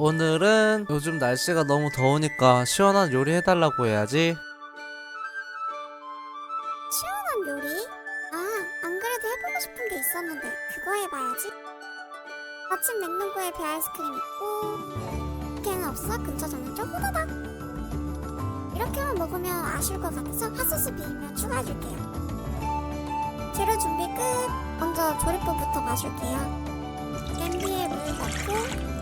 오늘은 요즘 날씨가 너무 더우니까 시원한 요리 해달라고 해야지. 시원한 요리? 아, 안 그래도 해보고 싶은 게 있었는데 그거 해봐야지. 아침 냉동고에 배 아이스크림 있고 걔는 없어? 근처 정해줘 호다닥. 이렇게만 먹으면 아쉬울 것 같아서 핫소스 비빔면 추가해줄게요. 재료 준비 끝. 먼저 조리법부터 마실게요. 냄비에 물 넣고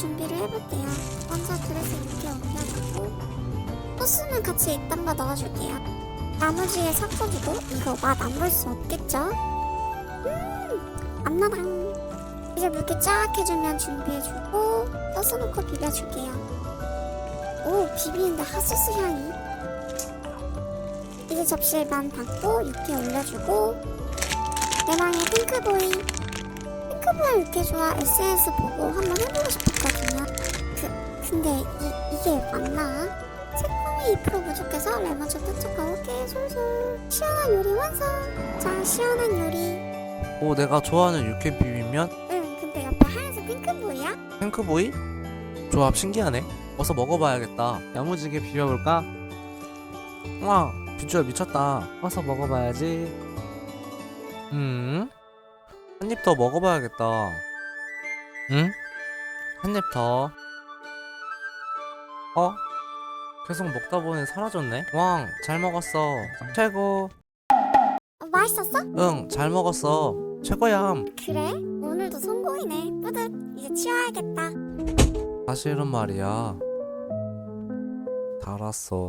준비를 해볼게요. 먼저 그릇에 육회 옮겨주고 소스는 같이 이딴 거 넣어줄게요. 나머지에 섞어주고 이거 맛 안 볼 수 없겠죠? 음, 앞마당. 이제 물기 쫙 해주면 준비해주고 넣고 비벼줄게요. 오, 비비는데 핫소스 향이. 이제 접시에 만 담고 육회 올려주고 내망의 핑크보이 핑크보이 육회 좋아 SNS 보고 한번 해보고 싶었거든요. 그 근데 이 이게 맞나? 새콤이 2% 부족해서 레몬 좀 터치하고 깨 솔솔 시원한 요리 완성. 자 시원한 요리. 오, 내가 좋아하는 육회 비빔면? 응 근데 옆에 하얀색 핑크 보이야? 핑크보이? 조합 신기하네. 어서 먹어봐야겠다. 야무지게 비벼볼까? 와, 비주얼 미쳤다. 어서 먹어봐야지. 음? 한 입 더 먹어봐야겠다. 응? 한 입 더. 어? 계속 먹다 보니 사라졌네? 왕, 잘 먹었어. 최고. 어, 맛있었어? 응, 잘 먹었어. 최고얌. 그래? 오늘도 성공이네. 뿌듯. 이제 치워야겠다. 사실은 말이야. 달았어.